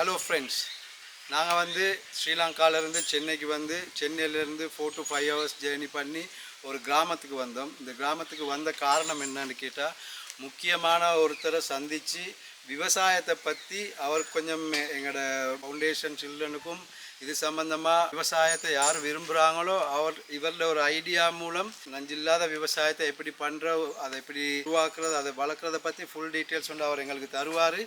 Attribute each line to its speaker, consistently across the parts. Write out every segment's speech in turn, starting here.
Speaker 1: Hello friends நாங்கள் வந்து ஸ்ரீலங்காவிலேருந்து சென்னைக்கு வந்து சென்னையிலேருந்து four to five hours journey பண்ணி ஒரு கிராமத்துக்கு வந்தோம். இந்த கிராமத்துக்கு வந்த காரணம் என்னன்னு கேட்டால் முக்கியமான ஒருத்தரை சந்தித்து விவசாயத்தை பற்றி அவர் கொஞ்சம் எங்களோட ஃபவுண்டேஷன் சில்ட்ரனுக்கும் இது சம்பந்தமாக விவசாயத்தை யார் விரும்புகிறாங்களோ அவர் இவரில் ஒரு ஐடியா மூலம் நஞ்சில்லாத விவசாயத்தை எப்படி பண்ணுற அதை எப்படி உருவாக்குறது அதை வளர்க்குறத பற்றி ஃபுல் டீட்டெயில்ஸ் வந்து அவர் எங்களுக்கு தருவார்.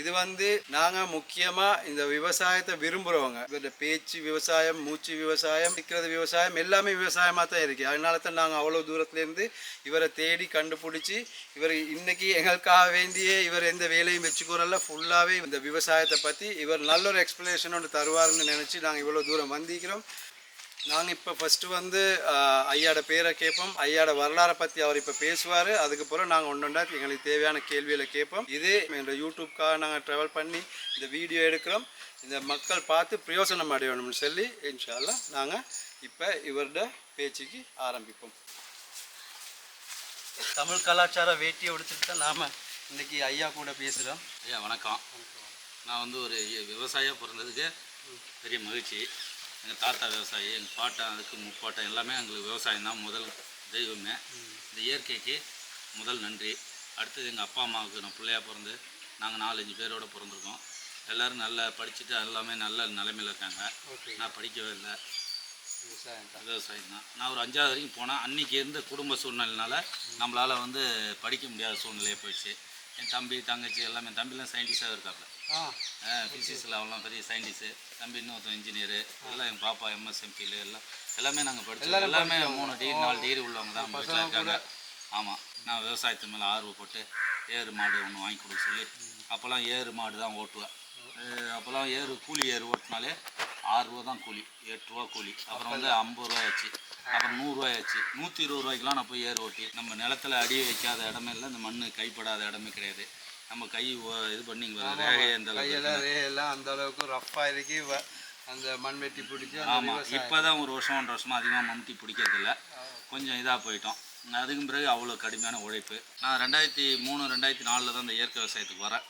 Speaker 1: இது வந்து நாங்கள் முக்கியமாக இந்த விவசாயத்தை விரும்புகிறவங்க இவருடைய பேச்சு விவசாயம் மூச்சு விவசாயம் விற்கிறது விவசாயம் எல்லாமே விவசாயமாக தான் இருக்குது அதனால தான் நாங்கள் அவ்வளோ தூரத்துலேருந்து இவரை தேடி கண்டுபிடிச்சி இவர் இன்னைக்கு எங்களுக்காக வேண்டியே இவர் எந்த வேலையும் வச்சுக்கிறல்ல. ஃபுல்லாகவே இந்த விவசாயத்தை பற்றி இவர் நல்ல ஒரு எக்ஸ்பிளேஷன் ஒன்று தருவாருன்னு நினச்சி நாங்கள் இவ்வளோ தூரம் வந்திருக்கிறோம். நாங்கள் இப்போ ஃபஸ்ட்டு வந்து ஐயாட பேரை கேட்போம். ஐயாட வரலாறை பற்றி அவர் இப்போ பேசுவார். அதுக்கப்புறம் நாங்கள் ஒன்று ஒன்றா எங்களுக்கு தேவையான கேள்விகளை கேட்போம். இது எங்களோட யூடியூப்காக நாங்கள் ட்ராவல் பண்ணி இந்த வீடியோ எடுக்கிறோம். இந்த மக்கள் பார்த்து பிரயோசனம் அடையணும்னு சொல்லி இன்ஷால்லாம் நாங்கள் இப்போ இவரோட பேச்சுக்கு ஆரம்பிப்போம். தமிழ் கலாச்சார வேட்டியை எடுத்துட்டு தான் நாம் இன்றைக்கி ஐயா கூட பேசுகிறோம்
Speaker 2: ஐயா வணக்கம். நான் வந்து ஒரு விவசாயம் பிறந்ததுக்கு பெரிய மகிழ்ச்சி. எங்கள் தாத்தா விவசாயி எங்கள் பாட்டன் அதுக்கு முப்பாட்டம் எல்லாமே எங்களுக்கு விவசாயம் தான் முதல் தெய்வமே. இந்த இயற்கைக்கு முதல் நன்றி. அடுத்தது எங்கள் அப்பா அம்மாவுக்கு நான் பிள்ளையா பிறந்து நாங்கள் நாலஞ்சு பேரோட பிறந்திருக்கோம். எல்லோரும் நல்லா படிச்சுட்டு எல்லாமே நல்ல நிலைமையில் இருக்காங்க. நான் படிக்கவே இல்லை.
Speaker 1: விவசாயம் தான்.
Speaker 2: விவசாயம் தான். நான் ஒரு அஞ்சாவது வரைக்கும் போனேன். அன்றைக்கி இருந்த குடும்ப சூழ்நிலைனால நம்மளால் வந்து படிக்க முடியாத சூழ்நிலையே போயிடுச்சு. என் தம்பி தங்கச்சி எல்லாமே என் தம்பிலாம் சயின்டிஸ்டாக இருக்காப்புல
Speaker 1: ஆ.
Speaker 2: ஃபிசிக்ஸில் அவெல்லாம் பெரிய சயின்டிஸ்ட்டு தம்பி இன்னொருத்தன் இன்ஜினியரு எல்லாம் எங்கள் பாப்பா எம்எஸ்எம்பியில் எல்லாம் எல்லாமே நாங்கள் படிச்சோம். எல்லாமே மூணு டிகிரி நாலு டிகிரி உள்ளவங்க தான் வீட்டில் இருக்காங்க. ஆமாம் நான் விவசாயத்து மேலே ஆர்வப்பட்டு ஏறு மாடு ஒன்று வாங்கி கொடுக்க சொல்லி அப்போல்லாம் ஏறு மாடு தான் ஓட்டுவேன். அப்போல்லாம் ஏறு கூலி ஏறு ஓட்டினாலே ஆறு ரூபா தான் கூலி எட்டு ரூபா கூலி. அப்புறம் வந்து ஐம்பது ரூபா ஆச்சு அப்புறம் நூறுரூவா ஆச்சு நூற்றி இருபது ரூபாய்க்குலாம் நான் போய் ஏறு ஓட்டி. நம்ம நிலத்துல அடி வைக்காத இடமே இல்லை. இந்த மண் கைப்படாத இடமே கிடையாது. நம்ம கை இது பண்ணி இந்த அளவுக்கு
Speaker 1: கையெல்லாம் ரே எல்லாம் அந்த அளவுக்கு ரஃப்பாக இருக்கு. அந்த மண் வெட்டி பிடிச்சி அந்த
Speaker 2: ஆமாம். இப்போ தான் ஒரு வருஷம் ஒன்றரை வருஷமாக அதிகமாக மம்டி பிடிக்கிறதில்ல. கொஞ்சம் இதாக போயிட்டோம். அதுக்கு பிறகு அவ்வளோ கடுமையான உழைப்பு. நான் ரெண்டாயிரத்தி மூணு ரெண்டாயிரத்தி நாலில் தான் இந்த இயற்கை விவசாயத்துக்கு வரேன்.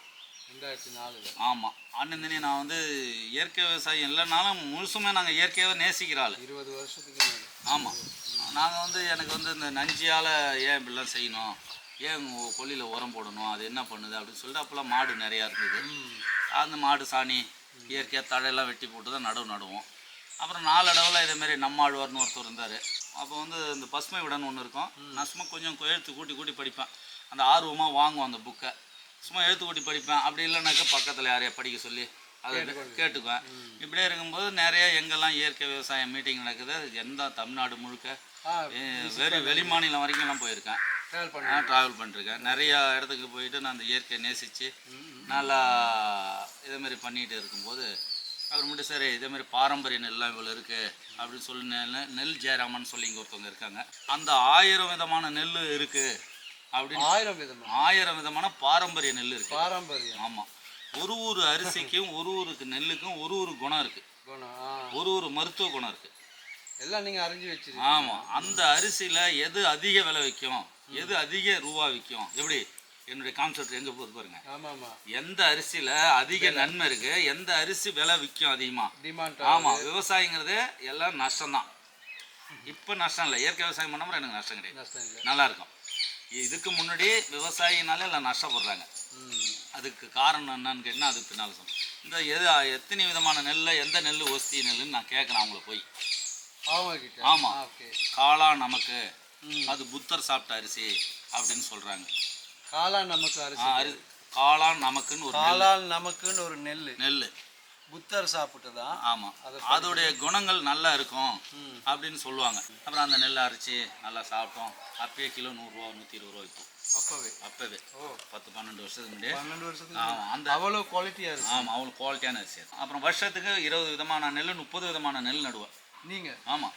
Speaker 1: ரெண்டாயிரத்தி நாலுல.
Speaker 2: ஆமாம் அண்ணந்தனி நான் வந்து இயற்கை விவசாயம் இல்லைனாலும் முழுசுமே நாங்கள் இயற்கையாகவே நேசிக்கிற ஆள்.
Speaker 1: இருபது வருஷத்துக்கு மேலே.
Speaker 2: ஆமாம் நாங்கள் வந்து எனக்கு வந்து இந்த நஞ்சியால் ஏன் இப்படிலாம் செய்யணும்? ஏன் கொல்லியில் உரம் போடணும்? அது என்ன பண்ணுது? அப்படின்னு சொல்லிட்டு அப்போல்லாம் மாடு நிறையா இருந்தது. அந்த மாடு சாணி இயற்கையாக தழையெல்லாம் வெட்டி போட்டு தான் நடவு நடுவோம். அப்புறம் நாளடைவில் இதேமாரி நம்மாழ்வார்னு ஒருத்தர் இருந்தார். அப்போ வந்து இந்த பசுமை விடன்னு ஒன்று இருக்கும். நான் சும்மா கொஞ்சம் எழுத்து கூட்டி கூட்டி படிப்பேன். அந்த ஆர்வமாக வாங்குவோம் அந்த புக்கை. சும்மா எழுத்து கூட்டி படிப்பேன். அப்படி இல்லைனாக்கா பக்கத்தில் யாரையா படிக்க சொல்லி அதை கேட்டுக்குவேன். இப்படியே இருக்கும்போது நிறைய எங்கெல்லாம் இயற்கை விவசாயம் மீட்டிங் நடக்குது அது எந்த தமிழ்நாடு முழுக்க வெறும் வெளி மாநிலம் வரைக்கும்லாம் போயிருக்கேன். நான் ட்ராவல் பண்ணிருக்கேன். நிறையா இடத்துக்கு போயிட்டு நான் அந்த இயற்கையை நேசித்து நல்லா இதேமாரி பண்ணிகிட்டு இருக்கும்போது அப்புறமேட்டு சரி இதேமாரி பாரம்பரிய நெல்லாம் இவ்வளோ இருக்குது அப்படின்னு சொல்லி நெல் நெல் ஜெயராமன் சொல்லி இங்கே ஒருத்தவங்க இருக்காங்க. அந்த ஆயிரம் விதமான நெல் இருக்குது அப்படின்னு
Speaker 1: ஆயிரம் விதமா?
Speaker 2: ஆயிரம் விதமான பாரம்பரிய நெல் இருக்குது
Speaker 1: பாரம்பரியம்.
Speaker 2: ஆமாம் ஒரு ஒரு அரிசிக்கும் ஒரு ஒரு நெல்லுக்கும் ஒரு ஒரு குணம்
Speaker 1: ஆ.
Speaker 2: ஒரு ஒரு மருத்துவ குணம் இருக்குது
Speaker 1: எல்லாம் நீங்கள் அறிஞ்சு வச்சிருக்கீங்க.
Speaker 2: ஆமாம் அந்த அரிசியில் எது அதிக விலை விற்கும் எது அதிக ரூபா விற்கும் எப்படி? என்னுடைய கான்செப்ட் எங்கே போகுது பாருங்க. எந்த அரிசியில் அதிக நன்மை இருக்கு? எந்த அரிசி விலை விற்கும் அதிகமாக
Speaker 1: டிமாண்ட்
Speaker 2: ஆமாம் விவசாயங்கிறது எல்லாம் நஷ்டம்தான். இப்போ நஷ்டம் இல்லை. இயற்கை விவசாயம் பண்ணாமல் எனக்கு நஷ்டம் கிடையாது. நல்லா இருக்கும். இதுக்கு முன்னாடி விவசாயினாலே எல்லாம் நஷ்டப்படுறாங்க. அதுக்கு காரணம் என்னன்னு கேட்டால் அதுக்கு பின்னால் சொல்லுவேன் இந்த எது எத்தனை விதமான நெல்லை எந்த நெல் ஒஸ்தி நெல்லுன்னு நான் கேட்குறேன் அவங்கள போய்.
Speaker 1: அவங்க கிட்ட.
Speaker 2: ஆமா.
Speaker 1: ஓகே.
Speaker 2: காளான் நமக்கு. அது புத்தர் சாப்பிட்ட அரிசி அப்படின்னு சொல்றாங்க.
Speaker 1: காளான் நமக்கு அரிசி
Speaker 2: அரி காளான் நமக்குன்னு ஒரு.
Speaker 1: காளான் நமக்குன்னு ஒரு நெல்
Speaker 2: நெல்
Speaker 1: புத்தர் சாப்பிட்டதா?
Speaker 2: ஆமா. அதோடைய குணங்கள் நல்லா இருக்கும். அப்படின்னு சொல்லுவாங்க. அப்புறம் அந்த நெல்லை அரைச்சி நல்லா சாப்பிட்டோம். அப்பயே கிலோ நூறுரூவா நூற்றி இருபது ரூபா விற்போம்
Speaker 1: அப்பவே?
Speaker 2: அப்பவே.
Speaker 1: ஓ.
Speaker 2: பத்து பன்னெண்டு வருஷத்துக்கு முன்னாடி
Speaker 1: பன்னெண்டு வருஷத்துக்கு
Speaker 2: ஆமா அந்த
Speaker 1: அவ்வளோ குவாலிட்டியாக இருக்கு.
Speaker 2: ஆமாம் அவ்வளோ குவாலிட்டியான அரிசி. அப்புறம் வருஷத்துக்கு இருபது விதமான நெல் முப்பது விதமான நெல் நடுவேன்
Speaker 1: நீங்க?
Speaker 2: ஆமாம்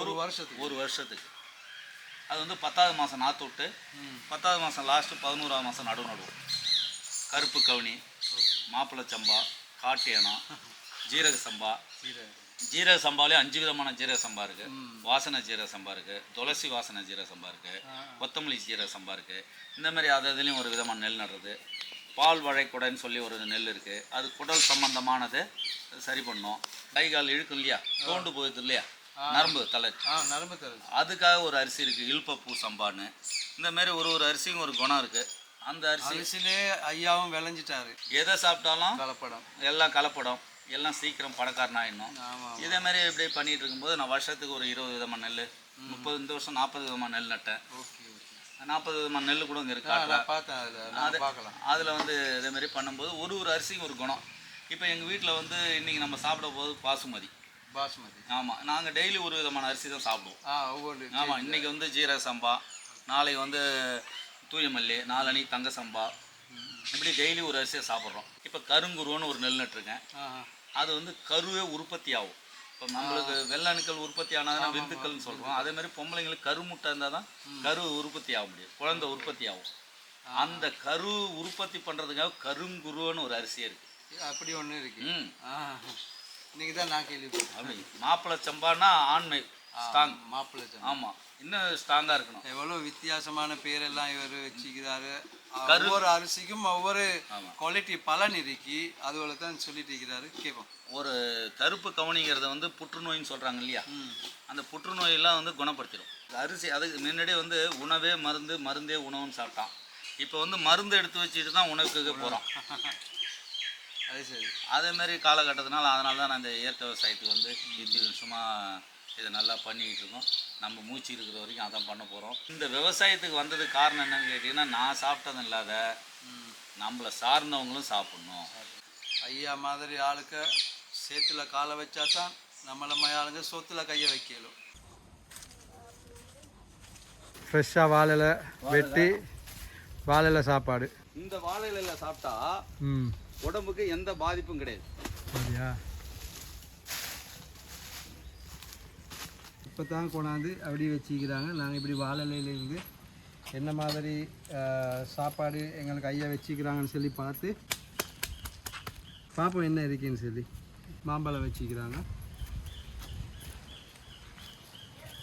Speaker 1: ஒரு வருஷத்துக்கு.
Speaker 2: ஒரு வருஷத்துக்கு. அது வந்து பத்தாவது மாதம் நாற்று விட்டு பத்தாவது மாதம் லாஸ்ட்டு பதினோராவது மாதம் நடுவு நடுவோம். கருப்பு கவுனி மாப்பிள்ளை சம்பா காட்டு ஏனம் ஜீரக சம்பா. ஜீரக சம்பாலே அஞ்சு விதமான ஜீரக சம்பா இருக்கு. வாசனை ஜீரக சம்பா இருக்கு. துளசி வாசனை ஜீரக சம்பா இருக்கு. கொத்தமல்லி ஜீரக சம்பா இருக்கு. இந்த மாதிரி அது இதுலேயும் ஒரு விதமான நெல் நடுறது. பால் வழைக்குடைன்னு சொல்லி ஒரு நெல் இருக்குது அது குடல் சம்பந்தமானது சரி பண்ணும். கை கால் இழுக்கும் இல்லையா? தோண்டு போகுது இல்லையா? நரம்பு தலை.
Speaker 1: நரம்பு தருது
Speaker 2: அதுக்காக ஒரு அரிசி இருக்குது இல்பப்பூ சம்பான்னு. இந்த மாதிரி ஒரு ஒரு அரிசிக்கும் ஒரு குணம் இருக்குது அந்த அரிசி.
Speaker 1: அரிசிலே ஐயாவும் விளைஞ்சிட்டாரு.
Speaker 2: எதை சாப்பிட்டாலும்
Speaker 1: கலப்படம்.
Speaker 2: எல்லாம் கலப்படம். எல்லாம் சீக்கிரம் பணக்காரன் ஆயிடணும் இதே மாதிரி இப்படி பண்ணிட்டு இருக்கும்போது நான் வருஷத்துக்கு ஒரு இருபது விதமான நெல் முப்பது இந்த வருஷம் நாற்பது விதமான நெல் நட்டேன். நாற்பது விதமான நெல் கூட இங்கே இருக்கு
Speaker 1: பார்த்தேன் அதில். நான் பார்க்கலாம்.
Speaker 2: அதில் வந்து இதே மாதிரி பண்ணும்போது ஒரு ஒரு அரிசிக்கும் ஒரு குணம். இப்போ எங்கள் வீட்டில் வந்து இன்றைக்கி நம்ம சாப்பிட போது பாசுமதி.
Speaker 1: பாஸ்மதி
Speaker 2: ஆமாம் நாங்கள் டெய்லி ஒரு விதமான அரிசி தான் சாப்பிடுவோம். ஆமாம் இன்றைக்கி வந்து ஜீரக சம்பா நாளைக்கு வந்து தூயமல்லி நாளன்னைக்கு தங்க சம்பா இப்படி டெய்லி ஒரு அரிசியை சாப்பிட்றோம். இப்போ கருங்குருவன்னு ஒரு நெல் நட்டுருக்கேன். அது வந்து கருவே உற்பத்தி ஆகும். இப்போ நம்மளுக்கு வெள்ளணுக்கள் உற்பத்தி ஆனாதானே விந்துக்கள்னு சொல்கிறோம் அதே மாதிரி பொம்பளைங்களுக்கு கருமுட்டை இருந்தால் தான் கரு உற்பத்தி ஆக முடியும். குழந்தை உற்பத்தி ஆகும். அந்த கரு உற்பத்தி பண்ணுறதுக்காக கருங்குருவன்னு ஒரு அரிசி இருக்குது
Speaker 1: அப்படி ஒன்று இருக்கு. இன்னைக்கு தான் நான் கேள்விப்பட்டேன்.
Speaker 2: மாப்பிள்ளை சம்பான்னா ஆண்மை. ஸ்ட்ராங்.
Speaker 1: மாப்பிள்ளை.
Speaker 2: ஆமாம் இன்னும் ஸ்ட்ராங்காக இருக்கணும்.
Speaker 1: எவ்வளோ வித்தியாசமான பேரெல்லாம் இவர் வச்சுக்கிறாரு. ஒவ்வொரு அரிசிக்கும் ஒவ்வொரு. குவாலிட்டி பலன் இருக்கு. அதுபோல தான் சொல்லிட்டு இருக்கிறாரு. கேட்போம்
Speaker 2: ஒரு கருப்பு கவனிங்கிறத வந்து புற்றுநோயின்னு சொல்கிறாங்க இல்லையா? அந்த புற்றுநோயெல்லாம் வந்து குணப்படுத்திடும். அரிசி அதுக்கு முன்னாடியே வந்து உணவே மருந்து மருந்தே உணவுன்னு சாப்பிட்டான். இப்போ வந்து மருந்து எடுத்து வச்சுட்டு தான் உணவுக்கு போகிறோம்
Speaker 1: அது சரி.
Speaker 2: அதே மாதிரி காலகட்டத்தினால அதனால தான் நான் இந்த இயற்கை விவசாயத்துக்கு வந்து வருஷமாக இதை நல்லா பண்ணிக்கிட்டு இருக்கோம் நம்ம மூச்சு இருக்கிற வரைக்கும் அதான் பண்ண போகிறோம் இந்த விவசாயத்துக்கு வந்ததுக்கு காரணம் என்னன்னு கேட்டிங்கன்னா நான் சாப்பிட்டதும் இல்லாத நம்மளை சார்ந்தவங்களும் சாப்பிட்ணும்.
Speaker 1: ஐயா மாதிரி ஆளுக்க சேத்துல காலை வச்சா தான் நம்மள ஆளுங்க சொத்துல கையை வைக்கலும். ஃப்ரெஷ்ஷாக வாழைல வெட்டி வாழைல சாப்பாடு.
Speaker 2: இந்த வாழை இலையில சாப்பிட்டா உடம்புக்கு எந்த பாதிப்பும் கிடையாது.
Speaker 1: இப்போ தான் கொண்டாந்து அப்படி வச்சுக்கிறாங்க. நாங்கள் இப்படி வாழலையிலேருந்து என்ன மாதிரி சாப்பாடு எங்களுக்கு ஐயா வச்சுக்கிறாங்கன்னு சொல்லி பார்த்து பார்ப்போம் என்ன இருக்குன்னு சொல்லி. மாம்பழம் வச்சுக்கிறாங்க.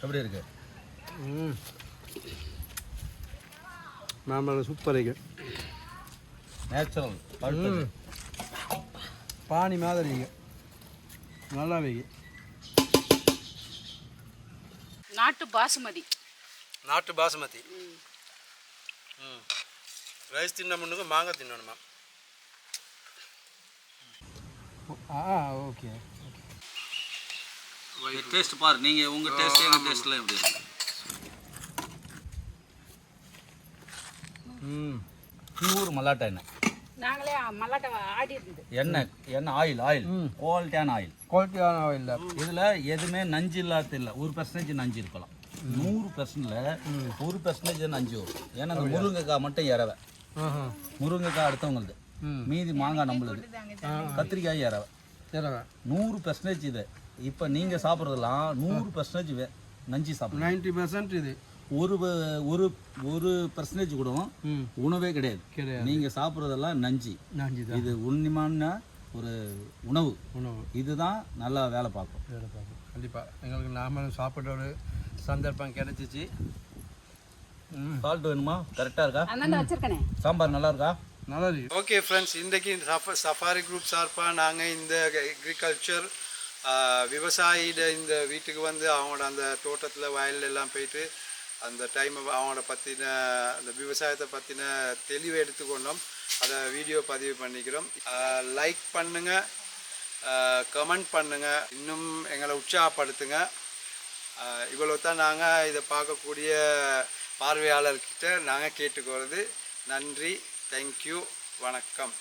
Speaker 2: எப்படி இருக்கு?
Speaker 1: ம். மாம்பழம் சூப்பர் இருக்கு.
Speaker 2: நேச்சுரல்.
Speaker 1: பானி மாதிரி இருக்கு. நல்லா வைக்கு
Speaker 3: நாட்டு பாசுமதி.
Speaker 1: நாட்டு பாசுமதி. ம். ரைஸ் தின்ன முன்னுக்கு மாங்காய் தின்னணுமா? ஆ ஓகே
Speaker 2: டேஸ்ட் பாரு நீங்க உங்க டேஸ்ட் எங்க டேஸ்ட்லாம் எப்படி இருக்கு?
Speaker 1: ம்.
Speaker 2: பியூர் மல்லாட்டை எண்ணெய்.
Speaker 3: நாங்களே மல்லாட்டை ஆடி இருந்தது
Speaker 2: எண்ணெய் எண்ணெய் ஆயில் ஆயில். குவாலிட்டியான ஆயில்
Speaker 1: குவாலிட்டியான இல்லை
Speaker 2: இதுல எதுவுமே நஞ்சு இல்லாத இல்லை. ஒரு பெர்சன்டேஜ் நஞ்சு இருக்கலாம். நூறு பெர்சன்ட்ல ஒரு பெர்சன்டேஜ் நஞ்சு வரும். ஏன்னா அந்த முருங்கைக்காய் மட்டும்
Speaker 1: ஆஹா.
Speaker 2: முருங்கைக்காய் அடுத்தவங்களுது. மீதி மாங்காய் நம்மளுது. கத்திரிக்காய் இரவை
Speaker 1: சரிவா
Speaker 2: நூறு பெர்சன்டேஜ் இது. இப்போ நீங்கள் சாப்பிட்றதெல்லாம் நூறு பெர்சன்டேஜ் நஞ்சு சாப்பிடலாம்
Speaker 1: நைன்டி பர்சன்ட் இது.
Speaker 2: ஒரு ப- ஒரு ஒரு பெர்சன்டேஜ் கூட
Speaker 1: ம்.
Speaker 2: உணவே கிடையாது.
Speaker 1: கிடையாது.
Speaker 2: நீங்கள் சாப்பிட்றதெல்லாம் நஞ்சு.
Speaker 1: நஞ்சு
Speaker 2: இது உண்மையான ஒரு உணவு.
Speaker 1: உணவு.
Speaker 2: இதுதான் நல்லா வேலை பார்க்கும்.
Speaker 1: வேலை பார்ப்போம் கண்டிப்பாக எங்களுக்கு நாமளும் சாப்பிட்ற ஒரு சந்தர்ப்பம் கிடைச்சிச்சு. ம்.
Speaker 2: சால்ட் வேணுமா? கரெக்டாக இருக்கா? சாம்பார் நல்லா இருக்கா?
Speaker 1: நல்லா இருக்கு. ஓகே ஃப்ரெண்ட்ஸ் இன்றைக்கு சஃப சஃபாரி குரூப் சார்பாக நாங்கள் இந்த அக்ரிகல்ச்சர் விவசாயிட இந்த வீட்டுக்கு வந்து அவங்களோட அந்த தோட்டத்தில் வயல்ல எல்லாம் போயிட்டு அந்த டைம் அவங்கள பற்றின அந்த விவசாயத்தை பற்றின தெளிவை எடுத்துக்கொண்டோம். அதை வீடியோ பதிவு பண்ணிக்கிறோம். லைக் பண்ணுங்கள் கமெண்ட் பண்ணுங்கள் இன்னும் எங்களை உற்சாகப்படுத்துங்க. இவ்வளோ தான் நாங்கள் இதை பார்க்கக்கூடிய பார்வையாளர்கிட்ட நாங்கள் கேட்டுக்கிறது நன்றி. தேங்க்யூ வணக்கம்.